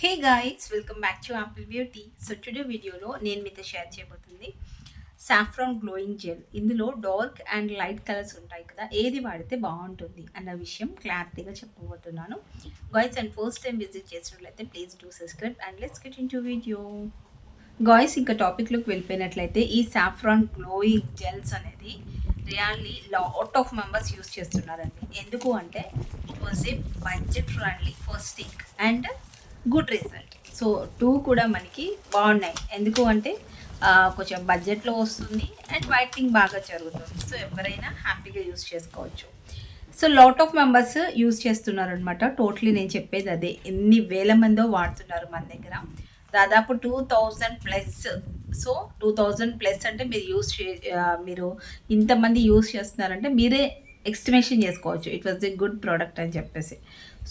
Hey guys welcome back to apple beauty so today వీడియోలో నేను మీతో షేర్ చేయబోతుంది సాఫ్రాన్ గ్లోయింగ్ జెల్ ఇందులో డార్క్ అండ్ లైట్ కలర్స్ ఉంటాయి కదా ఏది వాడితే బాగుంటుంది అన్న విషయం క్లారిటీగా చెప్పబోతున్నాను. Guys and first time visit చేసినట్లయితే please do subscribe and let's get in to video guys ఇంకా టాపిక్లోకి వెళ్ళిపోయినట్లయితే ఈ సాఫ్రాన్ గ్లోయింగ్ జెల్స్ అనేది really lot of members use చేస్తున్నారండి. ఎందుకు అంటే it was a budget friendly first thing and good result. So two కూడా మనకి బాగున్నాయి. ఎందుకు అంటే కొంచెం బడ్జెట్లో వస్తుంది అండ్ వైటింగ్ బాగా జరుగుతుంది. సో ఎవరైనా హ్యాపీగా యూస్ చేసుకోవచ్చు. So lot of members use చేస్తున్నారు అనమాట టోటలీ నేను చెప్పేది అదే. ఎన్ని వేల మందో వాడుతున్నారు మన దగ్గర. దాదాపు two thousand plus. So two thousand plus అంటే మీరు యూస్ చే మీరు ఇంతమంది యూస్ చేస్తున్నారంటే మీరే ఎక్స్టిమేషన్ చేసుకోవచ్చు. It was a good product అని చెప్పేసి.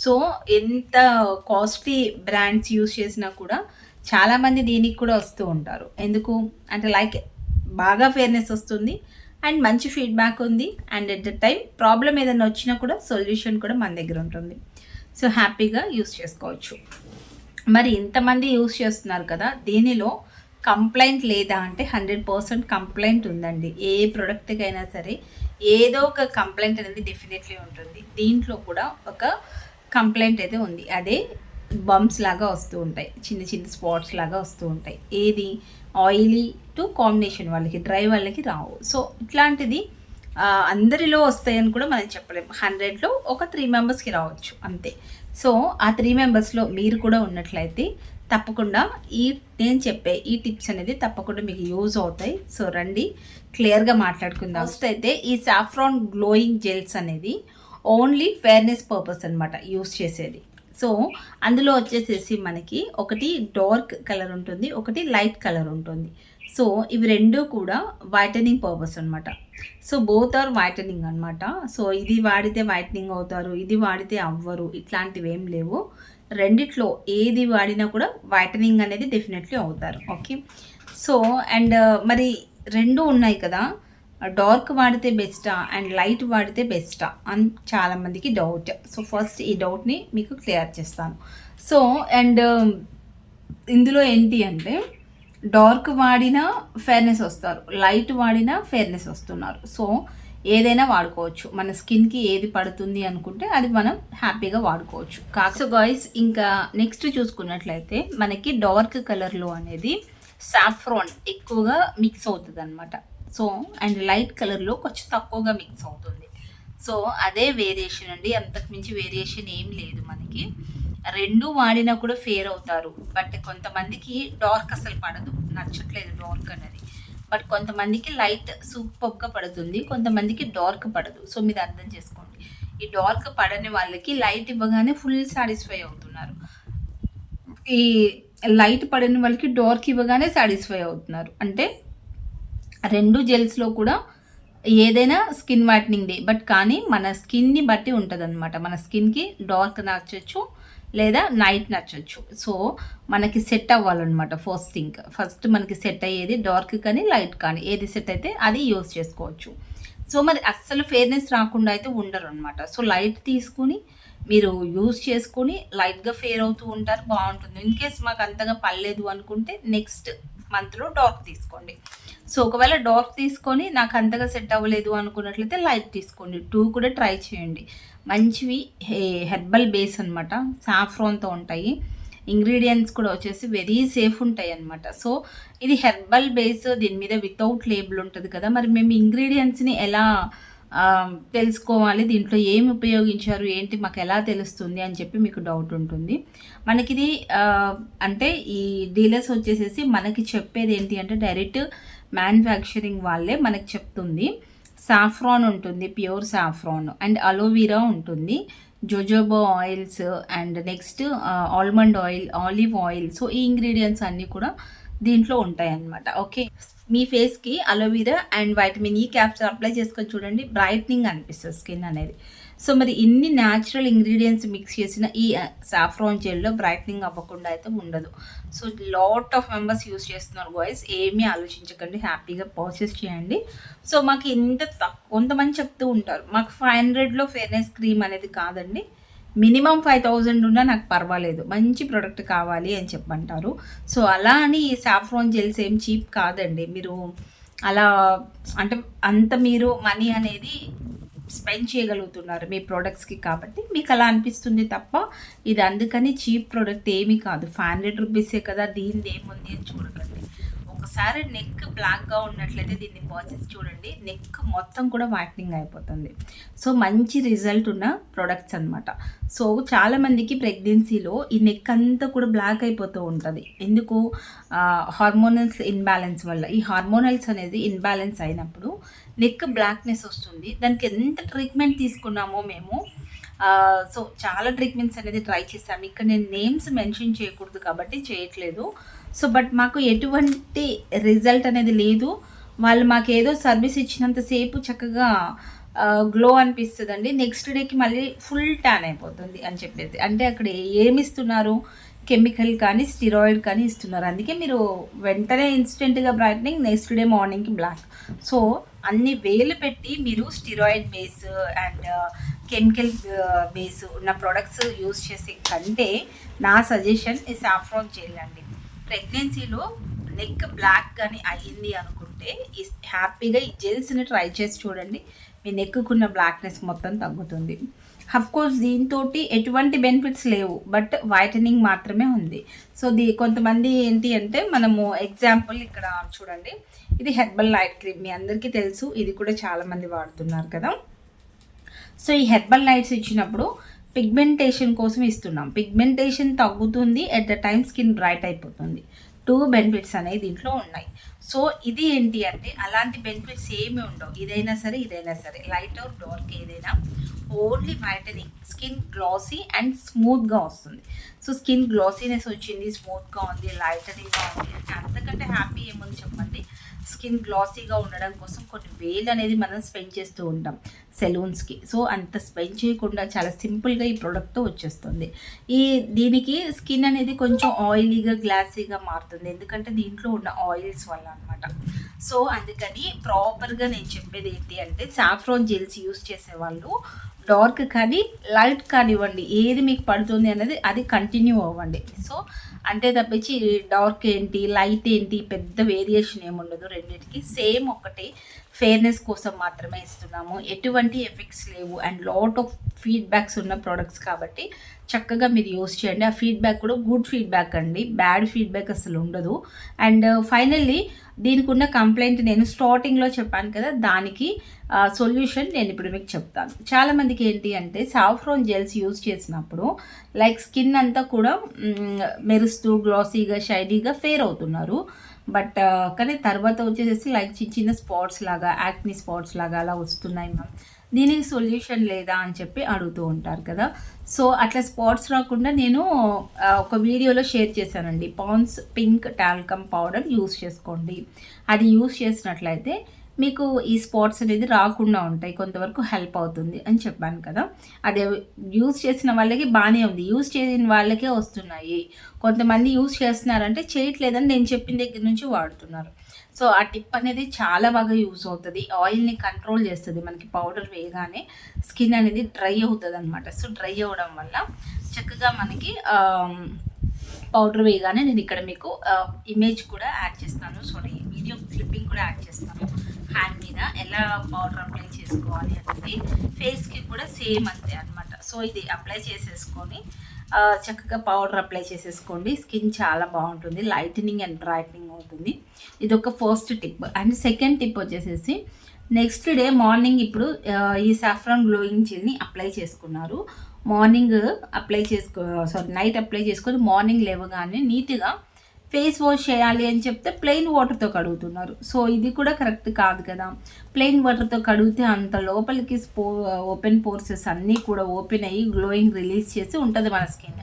సో ఎంత కాస్ట్లీ బ్రాండ్స్ యూస్ చేసినా కూడా చాలామంది దీనికి కూడా వస్తూ ఉంటారు. ఎందుకు? అంటే లైక్ బాగా ఫేర్నెస్ వస్తుంది అండ్ మంచి ఫీడ్బ్యాక్ ఉంది and at the time problem ఏదైనా వచ్చినా కూడా సొల్యూషన్ కూడా మన దగ్గర ఉంటుంది. సో హ్యాపీగా యూస్ చేసుకోవచ్చు. మరి ఇంతమంది యూస్ చేస్తున్నారు కదా దీనిలో కంప్లైంట్ లేదా అంటే హండ్రెడ్ పర్సెంట్ కంప్లైంట్ ఉందండి. ఏ ప్రోడక్ట్కి అయినా సరే ఏదో ఒక కంప్లైంట్ అనేది డెఫినెట్లీ ఉంటుంది. దీంట్లో కూడా ఒక కంప్లైంట్ అయితే ఉంది. అదే బంప్స్ లాగా వస్తూ ఉంటాయి. చిన్న చిన్న స్పాట్స్ లాగా వస్తూ ఉంటాయి. ఏది? ఆయిలీ టు కాంబినేషన్ వాళ్ళకి డ్రై వాళ్ళకి రావు. సో ఇట్లాంటిది అందరిలో వస్తాయని కూడా మనం చెప్పలేము హండ్రెడ్లో ఒక త్రీ మెంబర్స్కి రావచ్చు. అంతే. సో ఆ త్రీ మెంబర్స్లో మీరు కూడా ఉన్నట్లయితే తప్పకుండా ఈ నేను చెప్పే ఈ టిప్స్ అనేది తప్పకుండా మీకు యూజ్ అవుతాయి. సో రండి. క్లియర్గా మాట్లాడుకుందాం. ఫస్ట్ అయితే ఈ సాఫ్రాన్ గ్లోయింగ్ జెల్స్ అనేది ఓన్లీ ఫేర్నెస్ పర్పస్ అనమాట యూస్ చేసేది. సో అందులో వచ్చేసేసి మనకి ఒకటి డార్క్ కలర్ ఉంటుంది ఒకటి లైట్ కలర్ ఉంటుంది. సో ఇవి రెండు కూడా వైటనింగ్ పర్పస్ అనమాట సో బోత్ ఆర్ వైటనింగ్ అనమాట సో ఇది వాడితే వైటనింగ్ అవుతారు ఇది వాడితే అవ్వరు ఇట్లాంటివి ఏం లేవు. రెండిట్లో ఏది వాడినా కూడా వైటనింగ్ అనేది డెఫినెట్లీ అవుతారు. ఓకే సో అండ్ మరి రెండు ఉన్నాయి కదా డార్క్ వాడితే బెస్టా అండ్ లైట్ వాడితే బెస్టా అని చాలామందికి డౌట్ సో ఫస్ట్ ఈ డౌట్ని మీకు క్లియర్ చేస్తాను. సో అండ్ um, ఇందులో ఏంటి అంటే డార్క్ వాడినా ఫేర్నెస్ వస్తారు లైట్ వాడినా ఫేర్నెస్ వస్తున్నారు. సో ఏదైనా వాడుకోవచ్చు. మన స్కిన్కి ఏది పడుతుంది అనుకుంటే అది మనం హ్యాపీగా వాడుకోవచ్చు. కాకపోతే గాయస్ ఇంకా నెక్స్ట్ చూసుకున్నట్లయితే మనకి డార్క్ కలర్లో అనేది సాఫ్రాన్ ఎక్కువగా మిక్స్ అవుతుంది అనమాట సో అండ్ లైట్ కలర్లో కొంచెం తక్కువగా మిక్స్ అవుతుంది. సో అదే వేరియేషన్ అండి. అంతకు మించి వేరియేషన్ ఏం లేదు మనకి. రెండు వాడినా కూడా ఫేర్ అవుతారు. బట్ కొంతమందికి డార్క్ అసలు పడదు. నచ్చట్లేదు డార్క్ అనేది. బట్ కొంతమందికి లైట్ సూపర్గా పడుతుంది. కొంతమందికి డార్క్ పడదు. సో మీరు అర్థం చేసుకోండి. ఈ డార్క్ పడని వాళ్ళకి లైట్ ఇవ్వగానే ఫుల్ సాటిస్ఫై అవుతున్నారు. ఈ లైట్ పడని వాళ్ళకి డార్క్ ఇవ్వగానే సాటిస్ఫై అవుతున్నారు. అంటే రెండు జెల్స్లో కూడా ఏదైనా స్కిన్ వైట్నింగ్ డే బట్ కానీ మన స్కిన్ని బట్టి ఉంటుంది అనమాట మన స్కిన్కి డార్క్ నచ్చచ్చు లేదా నైట్ నచ్చచ్చు. సో మనకి సెట్ అవ్వాలన్నమాట ఫస్ట్ థింగ్ ఫస్ట్ మనకి సెట్ అయ్యేది డార్క్ కానీ లైట్ కానీ. ఏది సెట్ అయితే అది యూస్ చేసుకోవచ్చు. సో మరి అస్సలు ఫేర్నెస్ రాకుండా అయితే ఉండరు అనమాట సో లైట్ తీసుకుని మీరు యూస్ చేసుకుని లైట్గా ఫేర్ అవుతూ ఉంటారు బాగుంటుంది. ఇన్ కేస్ మాకు అంతగా పర్లేదు అనుకుంటే నెక్స్ట్ మంత్లో డార్క్ తీసుకోండి. సో ఒకవేళ డార్క్ తీసుకొని నాకు అంతగా సెట్ అవ్వలేదు అనుకున్నట్లయితే లైట్ తీసుకోండి. టూ కూడా ట్రై చేయండి. మంచివి హెర్బల్ బేస్ అనమాట సాఫ్రోన్తో ఉంటాయి. ఇంగ్రీడియంట్స్ కూడా వచ్చేసి వెరీ సేఫ్ ఉంటాయి అనమాట సో ఇది హెర్బల్ బేస్ దీని మీద వితౌట్ లేబుల్ ఉంటుంది కదా. మరి మేము ఇంగ్రీడియంట్స్ని ఎలా తెలుసుకోవాలి? దీంట్లో ఏమి ఉపయోగించారు? ఏంటి? మాకు ఎలా తెలుస్తుంది? అని చెప్పి మీకు డౌట్ ఉంటుంది. మనకి ఇది అంటే ఈ డీలర్స్ వచ్చేసేసి మనకి చెప్పేది ఏంటి అంటే డైరెక్ట్ మ్యానుఫ్యాక్చరింగ్ వాళ్ళే మనకు చెప్తుంది. సాఫ్రాన్ ఉంటుంది pure saffron and aloe vera ఉంటుంది. Jojoba oils and next almond oil olive oil so ఈ ఇంగ్రీడియంట్స్ అన్నీ కూడా దీంట్లో ఉంటాయి అన్నమాట ఓకే మీ ఫేస్కి aloe vera and vitamin E caps apply చేసుకొని చూడండి. బ్రైట్నింగ్ అనిపిస్తుంది స్కిన్ అనేది. సో మరి ఇన్ని న్యాచురల్ ఇంగ్రీడియంట్స్ మిక్స్ చేసిన ఈ సాఫ్రాన్ జెల్లో బ్రైట్నింగ్ అవ్వకుండా అయితే ఉండదు. So lot of members use చేస్తున్నారు బాయ్స్ ఏమీ ఆలోచించకండి. హ్యాపీగా పర్చేస్ చేయండి. సో మాకు ఇంత తక్కువ కొంతమంది చెప్తూ ఉంటారు మాకు ఫైవ్ హండ్రెడ్లో ఫేర్నెస్ క్రీమ్ అనేది కాదండి. మినిమం ఫైవ్ థౌజండ్ ఉన్నా నాకు పర్వాలేదు. మంచి ప్రోడక్ట్ కావాలి అని చెప్పంటారు. సో అలా అని సాఫ్రాన్ జెల్స్ ఏం చీప్ కాదండి. మీరు అలా అంటే అంత మీరు మనీ అనేది స్పెండ్ చేయగలుగుతున్నారు మీ ప్రోడక్ట్స్కి కాబట్టి. మీకు అలా అనిపిస్తుంది తప్ప ఇది అందుకని చీప్ ప్రోడక్ట్ ఏమీ కాదు. ఫైవ్ హండ్రెడ్ రూపీసే కదా దీనిది ఏముంది అని చూడకండి. ఒకసారి నెక్ బ్లాక్గా ఉన్నట్లయితే దీన్ని పర్చేస్ చూడండి. నెక్ మొత్తం కూడా వైట్నింగ్ అయిపోతుంది. సో మంచి రిజల్ట్ ఉన్న ప్రొడక్ట్స్ అనమాట సో చాలామందికి ప్రెగ్నెన్సీలో ఈ నెక్ అంతా కూడా బ్లాక్ అయిపోతూ ఉంటుంది. ఎందుకు? హార్మోనల్స్ ఇన్బ్యాలెన్స్ వల్ల. ఈ హార్మోనల్స్ అనేది ఇన్బ్యాలెన్స్ అయినప్పుడు నెక్ బ్లాక్నెస్ వస్తుంది. దానికి ఎంత ట్రీట్మెంట్ తీసుకున్నామో మేము సో చాలా ట్రీట్మెంట్స్ అనేది ట్రై చేసాము. ఇక్కడ నేను నేమ్స్ మెన్షన్ చేయకూడదు కాబట్టి చేయట్లేదు. సో బట్ మాకు ఎటువంటి రిజల్ట్ అనేది లేదు. వాళ్ళు మాకు ఏదో సర్వీస్ ఇచ్చినంతసేపు చక్కగా గ్లో అనిపిస్తుందండి. నెక్స్ట్ డేకి మళ్ళీ ఫుల్ ట్యాన్ అయిపోతుంది అని చెప్పేసి. అంటే అక్కడ ఏమి ఇస్తున్నారు కెమికల్ కానీ స్టిరాయిడ్ కానీ ఇస్తున్నారు. అందుకే మీరు వెంటనే ఇన్స్టెంట్గా బ్రైట్నింగ్ నెక్స్ట్ డే మార్నింగ్కి బ్లాక్. సో అన్ని వేలు పెట్టి మీరు steroid base and chemical base ఉన్న ప్రొడక్ట్స్ యూస్ చేసే కంటే నా సజెషన్ ఈ సాఫ్రాన్ జెల్ అండి. ప్రెగ్నెన్సీలో నెక్ బ్లాక్ కానీ అయ్యింది అనుకుంటే ఈ హ్యాపీగా ఈ జెల్స్ని ట్రై చేసి చూడండి. మీ నెక్కుకున్న బ్లాక్నెస్ మొత్తం తగ్గుతుంది. కోర్స్ దీంతో ఎటువంటి బెనిఫిట్స్ లేవు బట్ వైటనింగ్ మాత్రమే ఉంది. సో దీ కొంతమంది ఏంటి అంటే మనము ఎగ్జాంపుల్ ఇక్కడ చూడండి. ఇది హెర్బల్ నైట్ క్రీమ్. మీ అందరికీ తెలుసు ఇది కూడా చాలామంది వాడుతున్నారు కదా. సో ఈ హెర్బల్ నైట్స్ ఇచ్చినప్పుడు పిగ్మెంటేషన్ కోసం ఇస్తున్నాం. పిగ్మెంటేషన్ తగ్గుతుంది at the time skin bright అయిపోతుంది. టూ బెనిఫిట్స్ అనేవి దీంట్లో ఉన్నాయి. సో ఇది ఏంటి అంటే అలాంటి బెనిఫిట్స్ ఏమి ఉండవు. ఇదైనా సరే ఇదైనా సరే. లైట్ ఆర్ డార్క్ ఏదైనా only whitening skin glassy and స్మూత్గా వస్తుంది. సో స్కిన్ గ్లాసీనెస్ వచ్చింది స్మూత్గా ఉంది లైటనింగ్గా ఉంది. అంతకంటే హ్యాపీ ఏముంది చెప్పండి? స్కిన్ గ్లాసీగా ఉండడం కోసం కొన్ని వేలు అనేది మనం స్పెండ్ చేస్తూ ఉంటాం సెలూన్స్కి. సో అంత స్పెండ్ చేయకుండా చాలా సింపుల్గా ఈ ప్రోడక్ట్తో వచ్చేస్తుంది. ఈ దీనికి స్కిన్ అనేది కొంచెం ఆయిలీగా గ్లాసీగా మారుతుంది. ఎందుకంటే దీంట్లో ఉన్న ఆయిల్స్ వల్ల అనమాట సో అందుకని ప్రాపర్గా నేను చెప్పేది ఏంటి అంటే సాఫ్రాన్ జెల్స్ యూస్ చేసేవాళ్ళు డార్క్ కానీ లైట్ కానివ్వండి ఏది మీకు పడుతుంది అనేది అది కంటిన్యూ అవ్వండి. సో అంతే తప్పించి డార్క్ ఏంటి లైట్ ఏంటి పెద్ద వేరియేషన్ ఏముండదు రెండింటికి. సేమ్ ఒకటి ఫేర్నెస్ కోసం మాత్రమే ఇస్తున్నాము. ఎటువంటి ఎఫెక్ట్స్ లేవు. అండ్ లాట్ ఆఫ్ ఫీడ్బ్యాక్స్ ఉన్న ప్రోడక్ట్స్ కాబట్టి చక్కగా మీరు యూస్ చేయండి. ఆ ఫీడ్బ్యాక్ కూడా గుడ్ ఫీడ్బ్యాక్ అండి. బ్యాడ్ ఫీడ్బ్యాక్ అసలు ఉండదు. అండ్ uh, ఫైనల్లీ దీనికి ఉన్న కంప్లైంట్ నేను స్టార్టింగ్లో చెప్పాను కదా దానికి సొల్యూషన్ నేను ఇప్పుడు మీకు చెప్తాను. చాలామందికి ఏంటి అంటే సాఫ్రోన్ జెల్స్ యూజ్ చేసినప్పుడు లైక్ స్కిన్ అంతా కూడా మెరుస్తూ గ్లాసీగా షైనీగా ఫేర్ అవుతున్నారు. బట్ కానీ తర్వాత వచ్చేసి లైక్ చిన్న చిన్న స్పాట్స్ లాగా యాక్ని స్పాట్స్ లాగా అలా వస్తున్నాయి మ్యామ్. దీనికి సొల్యూషన్ లేదా అని చెప్పి అడుగుతూ ఉంటారు కదా. సో అట్లా స్పాట్స్ రాకుండా నేను ఒక వీడియోలో షేర్ చేశానండి. Pond's pink talcum powder use చేసుకోండి. అది యూస్ చేసినట్లయితే మీకు ఈ స్పాట్స్ అనేది రాకుండా ఉంటాయి కొంతవరకు హెల్ప్ అవుతుంది అని చెప్పాను కదా. అదే యూజ్ చేసిన వాళ్ళకి బాగానే ఉంది. యూజ్ చేసిన వాళ్ళకే వస్తున్నాయి. కొంతమంది యూజ్ చేస్తున్నారంటే చేయట్లేదని నేను చెప్పిన దగ్గర నుంచి వాడుతున్నారు. సో ఆ టిప్ అనేది చాలా బాగా యూజ్ అవుతుంది. ఆయిల్ని కంట్రోల్ చేస్తుంది మనకి పౌడర్ వేయగానే స్కిన్ అనేది డ్రై అవుతుంది అనమాట సో డ్రై అవ్వడం వల్ల చక్కగా మనకి పౌడర్ వేయగానే నేను ఇక్కడ మీకు ఇమేజ్ కూడా యాడ్ చేస్తాను. సారీ వీడియో క్లిప్పింగ్ కూడా యాడ్ చేస్తాను. హ్యాండ్ మీద ఎలా పౌడర్ అప్లై చేసుకోవాలి అనేది ఫేస్కి కూడా సేమ్ అంతే అనమాట సో ఇది అప్లై చేసేసుకొని చక్కగా పౌడర్ అప్లై చేసేసుకోండి. స్కిన్ చాలా బాగుంటుంది. లైటనింగ్ అండ్ బ్రైట్నింగ్ అవుతుంది. ఇది ఒక first tip and second tip వచ్చేసేసి నెక్స్ట్ డే మార్నింగ్ ఇప్పుడు ఈ సాఫ్రాన్ గ్లోయింగ్ జెల్ని అప్లై చేసుకున్నారు. మార్నింగ్ అప్లై uh, చేసుకో సారీ నైట్ అప్లై చేసుకొని మార్నింగ్ లేవగానే నీట్గా ఫేస్ వాష్ చేయాలి అని చెప్తే ప్లెయిన్ వాటర్తో కడుగుతున్నారు. సో ఇది కూడా కరెక్ట్ కాదు కదా. ప్లెయిన్ వాటర్తో కడిగితే అంత లోపలికి స్పో ఓపెన్ పోర్సెస్ అన్నీ కూడా ఓపెన్ అయ్యి గ్లోయింగ్ రిలీజ్ చేసి ఉంటుంది మన స్కిన్.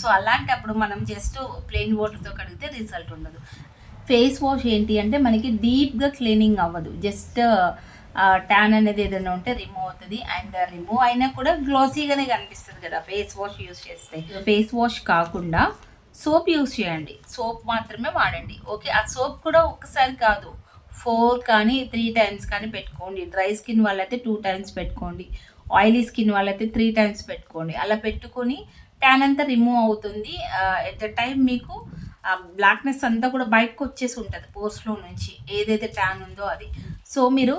సో అలాంటప్పుడు మనం జస్ట్ ప్లెయిన్ వాటర్తో కడిగితే రిజల్ట్ ఉండదు. ఫేస్ వాష్ ఏంటి అంటే మనకి డీప్గా క్లీనింగ్ అవ్వదు. జస్ట్ ట్యాన్ అనేది ఏదైనా ఉంటే రిమూవ్ అవుతుంది. అండ్ రిమూవ్ అయినా కూడా గ్లోసీగానే కనిపిస్తుంది కదా ఫేస్ వాష్ యూస్ చేస్తే. ఫేస్ వాష్ కాకుండా సోప్ యూస్ చేయండి. సోప్ మాత్రమే వాడండి. ఓకే? ఆ సోప్ కూడా ఒక్కసారి కాదు. ఫోర్ కానీ త్రీ టైమ్స్ కానీ పెట్టుకోండి. డ్రై స్కిన్ వాళ్ళైతే టూ టైమ్స్ పెట్టుకోండి. ఆయిలీ స్కిన్ వాళ్ళైతే త్రీ టైమ్స్ పెట్టుకోండి. అలా పెట్టుకొని ట్యాన్ అంతా రిమూవ్ అవుతుంది. ఎట్ ద టైం మీకు ఆ బ్లాక్నెస్ అంతా కూడా బయటకు వచ్చేసి ఉంటుంది పోస్ట్లో నుంచి. ఏదైతే ట్యాన్ ఉందో అది. సో మీరు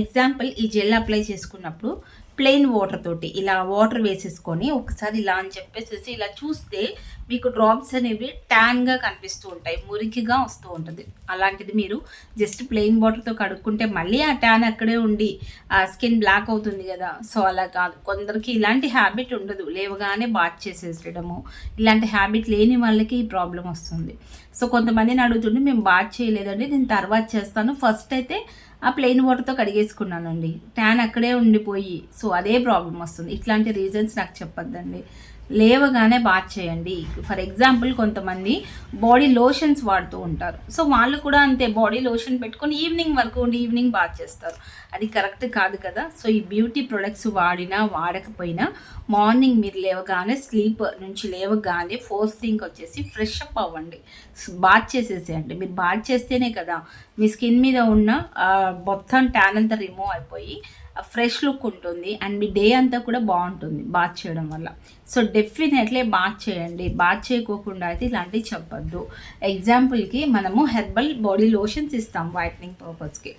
ఎగ్జాంపుల్ ఈ జెల్ అప్లై చేసుకున్నప్పుడు ప్లెయిన్ వాటర్ తోటి ఇలా వాటర్ వేసేసుకొని ఒకసారి ఇలా అని చెప్పేసి ఇలా చూస్తే మీకు డ్రాప్స్ అనేవి ట్యాన్గా కనిపిస్తూ ఉంటాయి మురికిగా వస్తూ ఉంటుంది. అలాంటిది మీరు జస్ట్ ప్లెయిన్ వాటర్తో కడుక్కుంటే మళ్ళీ ఆ ట్యాన్ అక్కడే ఉండి ఆ స్కిన్ బ్లాక్ అవుతుంది కదా. సో అలా కాదు. కొందరికి ఇలాంటి హ్యాబిట్ ఉండదు. లేవగానే బాత్ చేసేసడము ఇలాంటి హ్యాబిట్ లేని వాళ్ళకి ఈ ప్రాబ్లం వస్తుంది. సో కొంతమందిని అడుగుతుంటే మేము బాత్ చేయలేదండి నేను తర్వాత చేస్తాను. ఫస్ట్ అయితే ఆ ప్లెయిన్ వాటర్తో కడిగేసుకున్నానండి. ట్యాన్ అక్కడే ఉండిపోయి సో అదే ప్రాబ్లం వస్తుంది. ఇట్లాంటి రీజన్స్ నాకు చెప్పొద్దండి. లేవగానే బాత్ చేయండి. ఫర్ ఎగ్జాంపుల్ కొంతమంది బాడీ లోషన్స్ వాడుతూ ఉంటారు. సో వాళ్ళు కూడా అంతే బాడీ లోషన్ పెట్టుకొని ఈవినింగ్ వరకు ఉండి ఈవినింగ్ బాత్ చేస్తారు. అది కరెక్ట్ కాదు కదా? సో ఈ బ్యూటీ ప్రొడక్ట్స్ వాడినా వాడకపోయినా మార్నింగ్ మీరు లేవగానే స్లీప్ నుంచి లేవగానే ఫోర్త్ థింగ్ వచ్చేసి ఫ్రెష్ అప్ అవ్వండి. బాత్ చేసేసేయండి. మీరు బాత్ చేస్తేనే కదా మీ స్కిన్ మీద ఉన్న మొత్తం ట్యాన్ అంతా రిమూవ్ అయిపోయి ఫ్రెష్ లుక్ ఉంటుంది అండ్ మీ డే అంతా కూడా బాగుంటుంది బాత్ చేయడం వల్ల. సో డెఫినెట్లీ బాత్ చేయండి. బాత్ చేయకోకుండా అయితే ఇలాంటివి చెప్పొద్దు. ఎగ్జాంపుల్కి మనము హెర్బల్ బాడీ లోషన్స్ ఇస్తాం వైట్నింగ్ పర్పస్కి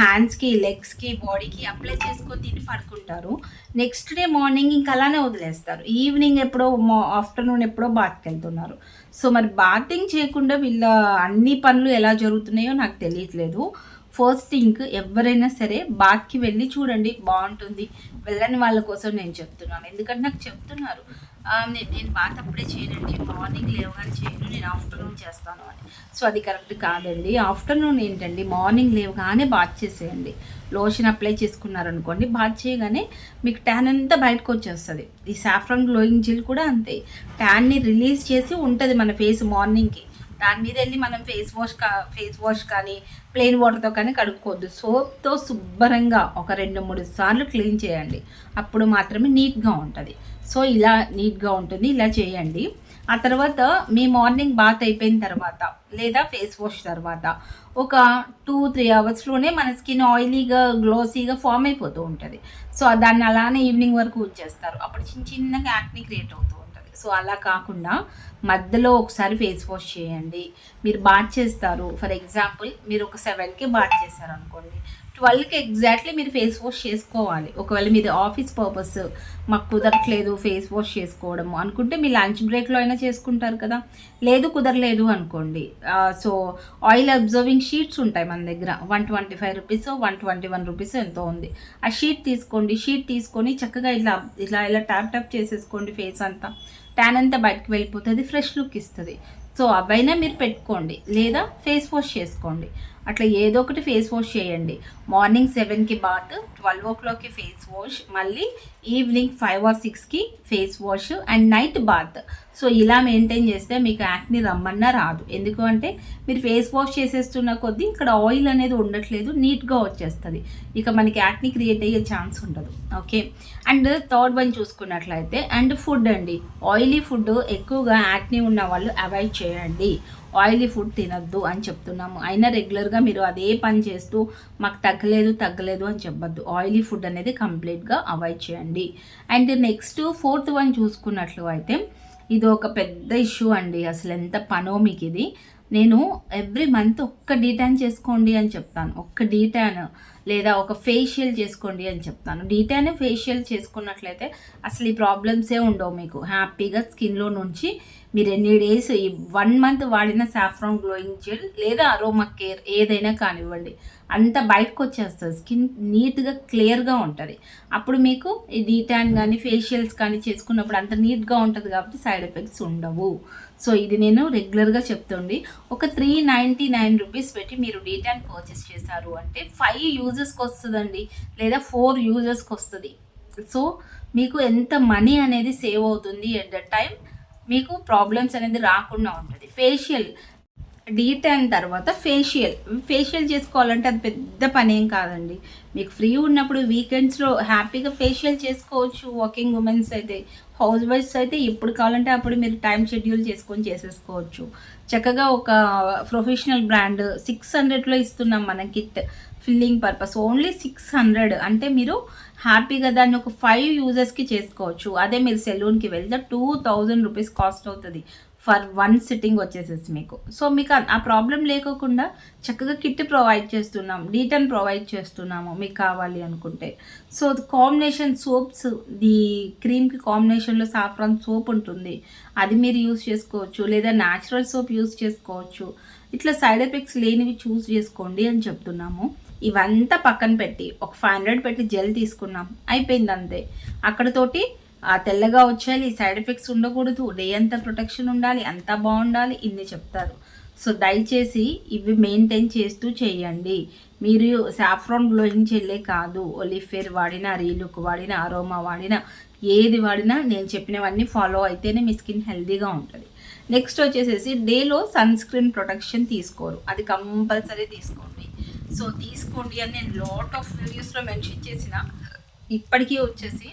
హ్యాండ్స్కి లెగ్స్కి బాడీకి అప్లై చేసుకొని తిని పడుకుంటారు. నెక్స్ట్ డే మార్నింగ్ ఇంకా అలానే వదిలేస్తారు. ఈవినింగ్ ఎప్పుడో ఆఫ్టర్నూన్ ఎప్పుడో బాత్కి వెళ్తున్నారు. సో మరి బాతింగ్ చేయకుండా వీళ్ళ అన్ని పనులు ఎలా జరుగుతున్నాయో నాకు తెలియట్లేదు. ఫస్ట్ థింక్ ఎవరైనా సరే బాక్కి వెళ్ళి చూడండి బాగుంటుంది. వెళ్ళని వాళ్ళ కోసం నేను చెప్తున్నాను. ఎందుకంటే నాకు చెప్తున్నారు నేను నేను బాత్ అప్పుడే చేయనండి మార్నింగ్ లేవగానే చేయను నేను ఆఫ్టర్నూన్ చేస్తాను అని. సో అది కరెక్ట్ కాదండి. ఆఫ్టర్నూన్ ఏంటండి మార్నింగ్ లేవగానే బాత్ చేసేయండి. లోషన్ అప్లై చేసుకున్నారనుకోండి బాత్ చేయగానే మీకు ట్యాన్ అంతా బయటకు వచ్చేస్తుంది. ఈ సాఫ్రాన్ గ్లోయింగ్ జెల్ కూడా అంతే. ట్యాన్ని రిలీజ్ చేసి ఉంటుంది మన ఫేస్ మార్నింగ్కి. దాని మీద వెళ్ళి మనం ఫేస్ వాష్ కా ఫేస్ వాష్ కానీ ప్లెయిన్ వాటర్తో కానీ కడుక్కోవద్దు. సోప్తో శుభ్రంగా ఒక రెండు మూడు సార్లు క్లీన్ చేయండి. అప్పుడు మాత్రమే నీట్గా ఉంటుంది. సో ఇలా నీట్గా ఉంటుంది. ఇలా చేయండి. ఆ తర్వాత మీ మార్నింగ్ బాత్ అయిపోయిన తర్వాత లేదా ఫేస్ వాష్ తర్వాత ఒక టూ త్రీ అవర్స్లోనే మన స్కిన్ ఆయిలీగా గ్లోసీగా ఫామ్ అయిపోతూ ఉంటుంది. సో దాన్ని అలానే ఈవినింగ్ వరకు ఉంచేస్తారు అప్పుడు చిన్న చిన్నగా యాక్ని క్రియేట్ అవుతుంది సో అలా కాకుండా మధ్యలో ఒకసారి ఫేస్ వాష్ చేయండి. మీరు బాత్ చేస్తారు. ఫర్ ఎగ్జాంపుల్ మీరు ఒక సెవెన్కి బాత్ చేస్తారు అనుకోండి ట్వెల్వ్కి ఎగ్జాక్ట్లీ మీరు ఫేస్ వాష్ చేసుకోవాలి. ఒకవేళ మీరు ఆఫీస్ పర్పస్ మాకు కుదరట్లేదు ఫేస్ వాష్ చేసుకోవడము అనుకుంటే మీ లంచ్ బ్రేక్లో అయినా చేసుకుంటారు కదా. లేదు కుదరలేదు అనుకోండి. సో ఆయిల్ అబ్జర్వింగ్ షీట్స్ ఉంటాయి మన దగ్గర. One twenty five rupees one twenty one rupees ఎంతో ఉంది. ఆ షీట్ తీసుకోండి. షీట్ తీసుకొని చక్కగా ఇలా ఇలా ఇలా ట్యాప్ ట్యాప్ చేసేసుకోండి ఫేస్ అంతా. ట్యాన్ అంతా బయటకు వెళ్ళిపోతుంది ఫ్రెష్ లుక్ ఇస్తుంది. సో అవైనా మీరు పెట్టుకోండి. లేదా ఫేస్ వాష్ చేసుకోండి. అట్లా ఏదో ఒకటి ఫేస్ వాష్ చేయండి. మార్నింగ్ సెవెన్కి బాత్ ట్వెల్వ్ ఓ క్లాక్కి ఫేస్ వాష్ మళ్ళీ ఈవినింగ్ ఫైవ్ ఆర్ సిక్స్కి face wash and night bath so ఇలా మెయింటైన్ చేస్తే మీకు యాక్ని రమ్మన్నా రాదు. ఎందుకు అంటే మీరు ఫేస్ వాష్ చేసేస్తున్న కొద్దీ ఇక్కడ ఆయిల్ అనేది ఉండట్లేదు నీట్గా వచ్చేస్తుంది. ఇక మనకి యాక్ని క్రియేట్ అయ్యే ఛాన్స్ ఉండదు. ఓకే అండ్ థర్డ్ వన్ చూసుకున్నట్లయితే అండ్ ఫుడ్ అండి. ఆయిలీ ఫుడ్ ఎక్కువగా యాక్ని ఉన్న వాళ్ళు అవాయిడ్ చేయండి. ఆయిలీ ఫుడ్ తినద్దు అని చెప్తున్నాము. అయినా రెగ్యులర్గా మీరు అదే పని చేస్తూ మాకు తగ్గలేదు తగ్గలేదు అని చెప్పద్దు. ఆయిలీ ఫుడ్ అనేది కంప్లీట్గా అవాయిడ్ చేయండి. అండ్ నెక్స్ట్ ఫోర్త్ వన్ చూసుకున్నట్లు అయితే ఇది ఒక పెద్ద ఇష్యూ అండి. అసలు ఎంత పనో మీకు ఇది నేను ఎవ్రీ మంత్ ఒక్క డీటాన్ చేసుకోండి అని చెప్తాను. ఒక్క డీటాన్ లేదా ఒక ఫేషియల్ చేసుకోండి అని చెప్తాను. డీటాన్ ఫేషియల్ చేసుకున్నట్లయితే అసలు ఈ ప్రాబ్లమ్సే ఉండవు మీకు. హ్యాపీగా స్కిన్లో నుంచి మీరు ఎన్ని డేస్ ఈ వన్ మంత్ వాడిన సాఫ్రాన్ గ్లోయింగ్ జెల్ లేదా అరోమా కేర్ ఏదైనా కానివ్వండి అంత బయటకు వచ్చేస్తుంది. స్కిన్ నీట్గా క్లియర్గా ఉంటుంది. అప్పుడు మీకు ఈ డీటాన్ కానీ ఫేషియల్స్ కానీ చేసుకున్నప్పుడు అంత నీట్గా ఉంటుంది కాబట్టి సైడ్ ఎఫెక్ట్స్ ఉండవు. సో ఇది నేను రెగ్యులర్గా చెప్తుండి. ఒక త్రీ నైంటీ నైన్ రూపీస్ పెట్టి మీరు డీటాన్ పర్చేస్ చేశారు అంటే ఫైవ్ యూజెస్కి వస్తుందండి లేదా ఫోర్ యూజెస్కి వస్తుంది. సో మీకు ఎంత మనీ అనేది సేవ్ అవుతుంది ఎట్ ద టైం మీకు ప్రాబ్లమ్స్ అనేది రాకుండా ఉంటుంది. ఫేషియల్ డీటాన్ తర్వాత ఫేషియల్ ఫేషియల్ చేసుకోవాలంటే అది పెద్ద పని ఏం కాదండి. మీకు ఫ్రీ ఉన్నప్పుడు వీకెండ్స్లో హ్యాపీగా ఫేషియల్ చేసుకోవచ్చు వాకింగ్ ఉమెన్స్ అయితే. హౌస్ వైఫ్స్ అయితే ఎప్పుడు కావాలంటే అప్పుడు మీరు టైం షెడ్యూల్ చేసుకొని చేసేసుకోవచ్చు. చక్కగా ఒక ప్రొఫెషనల్ బ్రాండ్ సిక్స్ హండ్రెడ్లో ఇస్తున్నాం మన kit filling purpose. Only six hundred. అంటే మీరు హ్యాపీగా దాన్ని ఒక ఫైవ్ యూజర్స్కి చేసుకోవచ్చు. అదే మీరు సెలూన్కి వెళ్తే టూ థౌజండ్ రూపీస్ కాస్ట్ అవుతుంది. ఫర్ వన్ సిట్టింగ్ వచ్చేసేసి మీకు. సో మీకు ఆ- ప్రాబ్లం లేకోకుండా చక్కగా కిట్ ప్రొవైడ్ చేస్తున్నాం డీటన్ ప్రొవైడ్ చేస్తున్నాము మీకు కావాలి అనుకుంటే. సో కాంబినేషన్ సోప్స్ ది క్రీమ్కి కాంబినేషన్లో సాఫ్రాన్ సోప్ ఉంటుంది. అది మీరు యూస్ చేసుకోవచ్చు. లేదా న్యాచురల్ సోప్ యూస్ చేసుకోవచ్చు. ఇట్లా సైడ్ ఎఫెక్ట్స్ లేనివి చూస్ చేసుకోండి అని చెప్తున్నాము. ఇవంతా పక్కన పెట్టి ఒక ఫైవ్ హండ్రెడ్ పెట్టి జెల్ తీసుకున్నాం. అయిపోయింది అంతే. అక్కడతోటి తెల్లగా వచ్చేయాలి సైడ్ ఎఫెక్ట్స్ ఉండకూడదు డే అంతా ప్రొటెక్షన్ ఉండాలి అంతా బాగుండాలి ఇన్ని చెప్తారు. సో దయచేసి ఇవి మెయింటైన్ చేస్తూ చేయండి. మీరు సాఫ్రాన్ గ్లోయింగ్ చెల్లే కాదు ఒలిఫేర్ వాడినా రీలుక్ వాడినా అరోమా వాడినా ఏది వాడినా నేను చెప్పినవన్నీ ఫాలో అయితేనే మీ స్కిన్ హెల్దీగా ఉంటుంది. నెక్స్ట్ వచ్చేసేసి డేలో సన్ స్క్రీన్ ప్రొటెక్షన్ తీసుకోరు. అది కంపల్సరీ తీసుకోండి. సో తీసుకోండి అని నేను లాట్ ఆఫ్ వీడియోస్లో మెన్షన్ చేసిన. ఇప్పటికీ వచ్చేసి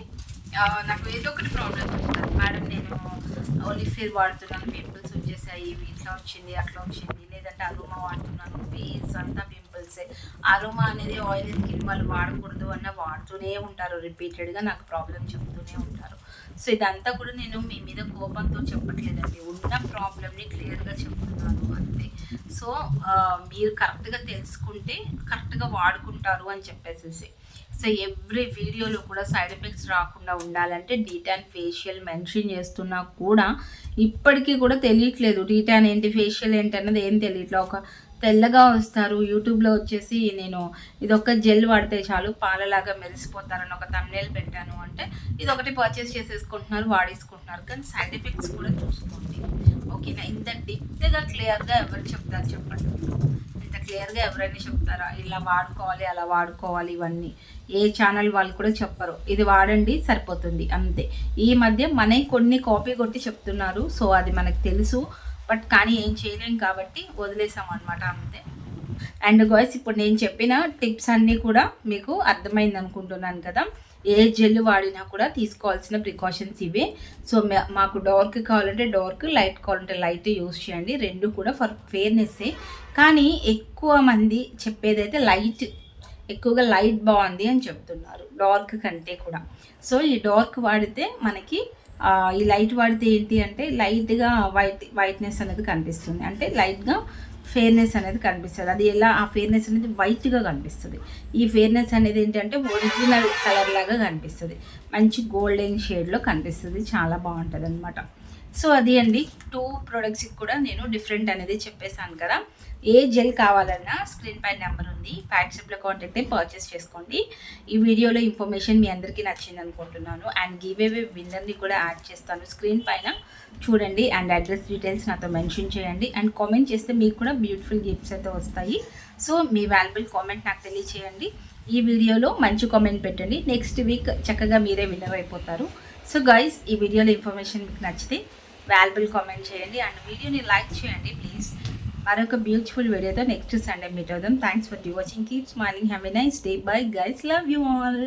నాకు ఏదో ఒకటి ప్రాబ్లం ఉంటుంది. మేడం నేను ఒలిఫేర్ వాడుతున్నాను. పింపుల్స్ వచ్చేసాయి. ఇట్లా వచ్చింది అట్లా వచ్చింది. లేదంటే అరోమా వాడుతున్నాను. ఫేస్ అంతా పింపుల్సే అరోమా అనేది ఆయిల్ స్కిన్ వాళ్ళు వాడకూడదు అన్న వాడుతూనే ఉంటారు. రిపీటెడ్గా నాకు ప్రాబ్లం చెప్తూనే ఉంటారు. సో ఇదంతా కూడా నేను మీ మీద కోపంతో చెప్పట్లేదండి. ఉన్న ప్రాబ్లమ్ని క్లియర్గా చెప్తున్నాను. అంతే. సో మీరు కరెక్ట్గా తెలుసుకుంటే కరెక్ట్గా వాడుకుంటారు అని చెప్పేసేసి. సో ఎవ్రీ వీడియోలో కూడా సైడ్ ఎఫెక్ట్స్ రాకుండా ఉండాలంటే డీటాన్ ఫేషియల్ మెన్షన్ చేస్తున్నా కూడా ఇప్పటికీ కూడా తెలియట్లేదు. డీటాన్ ఏంటి ఫేషియల్ ఏంటి అన్నది ఏం తెలియట్లేదు. ఒక తెల్లగా వస్తారు యూట్యూబ్లో వచ్చేసి నేను ఇదొక జెల్ వాడితే చాలు పాలలాగా మెరిసిపోతారని ఒక తమ్నేల్ పెట్టాను అంటే ఇది ఒకటి పర్చేస్ చేసేసుకుంటున్నారు వాడేసుకుంటున్నారు. కానీ సైడ్ ఎఫెక్ట్స్ కూడా చూసుకోండి. ఓకేనా? ఇంత డిప్త్గా క్లియర్గా ఎవరు చెప్తారు చెప్పండి. క్లియర్గా ఎవరైనా చెప్తారా? ఇలా వాడుకోవాలి అలా వాడుకోవాలి ఇవన్నీ. ఏ ఛానల్ వాళ్ళు కూడా చెప్పరు. ఇది వాడండి సరిపోతుంది. అంతే. ఈ మధ్య మనకి కొన్ని కాపీ కొట్టి చెప్తున్నారు. సో అది మనకు తెలుసు. బట్ కానీ ఏం చేయలేం కాబట్టి వదిలేసాం అనమాట అంతే. అండ్ గాయస్ ఇప్పుడు నేను చెప్పిన టిప్స్ అన్నీ కూడా మీకు అర్థమైంది అనుకుంటున్నాను కదా. ఏ జెల్ వాడినా కూడా తీసుకోవాల్సిన ప్రికాషన్స్ ఇవే. సో మాకు డార్క్ కావాలంటే డార్క్ లైట్ కావాలంటే లైట్ యూస్ చేయండి. రెండు కూడా ఫర్ ఫేర్నెస్సే. కానీ ఎక్కువ మంది చెప్పేదైతే లైట్ ఎక్కువగా లైట్ బాగుంది అని చెప్తున్నారు డార్క్ కంటే కూడా. సో ఈ డార్క్ వాడితే మనకి ఈ లైట్ వాడితే ఏంటి అంటే లైట్గా వైట్ వైట్నెస్ అనేది కనిపిస్తుంది. అంటే లైట్గా ఫేర్నెస్ అనేది కనిపిస్తుంది. అది ఎలా? ఆ ఫేర్నెస్ అనేది వైట్గా కనిపిస్తుంది. ఈ ఫేర్నెస్ అనేది ఏంటంటే ఒరిజినల్ కలర్ లాగా కనిపిస్తుంది. మంచి గోల్డెన్ షేడ్లో కనిపిస్తుంది. చాలా బాగుంటుంది అనమాట సో అది అండి. టూ ప్రొడక్ట్స్కి కూడా నేను డిఫరెంట్ అనేది చెప్పేశాను కదా. ఏ జెల్ కావాలన్నా స్క్రీన్ పైన నెంబర్ ఉంది. వాట్సాప్లో కాంటాక్ట్ అయి పర్చేస్ చేసుకోండి. ఈ వీడియోలో ఇన్ఫర్మేషన్ మీ అందరికీ నచ్చింది అనుకుంటున్నాను. అండ్ గివ్ అవే విన్నర్ని కూడా యాడ్ చేస్తాను. స్క్రీన్ పైన చూడండి. అండ్ అడ్రస్ డీటెయిల్స్ నాతో మెన్షన్ చేయండి. అండ్ కామెంట్ చేస్తే మీకు కూడా బ్యూటిఫుల్ గిఫ్ట్స్ అయితే వస్తాయి. సో మీ వాల్యుబుల్ కామెంట్ నాకు తెలియచేయండి. ఈ వీడియోలో మంచి కామెంట్ పెట్టండి. నెక్స్ట్ వీక్ చక్కగా మీరే విన్నర్ అయిపోతారు. సో గైస్ ఈ వీడియోలో ఇన్ఫర్మేషన్ మీకు నచ్చితే వాల్యుబుల్ కామెంట్ చేయండి. అండ్ వీడియోని లైక్ చేయండి ప్లీజ్ మరొక బ్యూటిఫుల్ వీడియోతో నెక్స్ట్ సండే మీట్ అవుదాం thanks for watching keep smiling have a nice day bye guys love you all